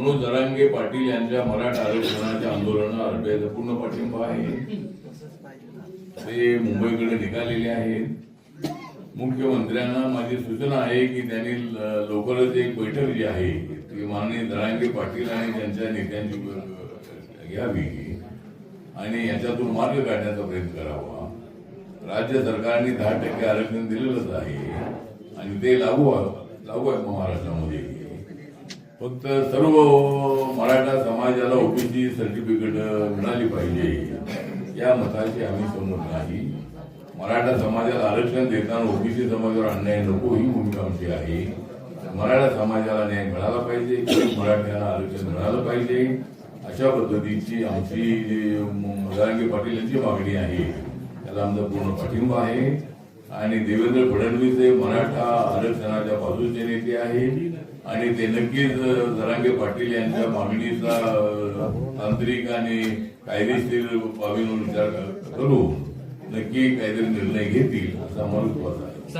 मनोज जरांगे पाटील यांच्या मराठा आरक्षणाच्या आंदोलनाला अर्ध्याचा पूर्ण पाठिंबा आहे. ते मुंबईकडे निघालेले आहेत. मुख्यमंत्र्यांना माझी सूचना आहे की त्यांनी ल- लवकरच एक बैठक जी आहे ती माननीय दरांगे पाटील आणि त्यांच्या नेत्यांची घ्यावी आणि याच्यातून मार्ग काढण्याचा प्रयत्न करावा. राज्य सरकारने दहा टक्के आरक्षण दिलेलंच आहे आणि ते लागू लागू आहे महाराष्ट्रामध्ये. फक्त सर्व मराठा समाजाला ओबीसी सर्टिफिकेट मिळाली पाहिजे. या मताची आम्ही समोर नाही. मराठा समाजाला आरक्षण देताना ओबीसी समाजावर अन्याय नको ही भूमिका आमची आहे. मराठा समाजाला न्याय मिळाला पाहिजे. मराठ्याला आरक्षण मिळालं पाहिजे. अशा पद्धतीची आमची जी पाटील यांची मागणी आहे. त्याला आमचा पूर्ण पाठिंबा आहे. आणि देवेंद्र फडणवीस हे मराठा आरक्षणाच्या बाजूचे नेते आहेत. आणि ते नक्कीच जरांगे पाटील यांच्या मागणीचा तांत्रिक आणि कायदेशीर बाबींवर विचार करू. नक्की काहीतरी निर्णय घेतील असा मला विश्वास आहे.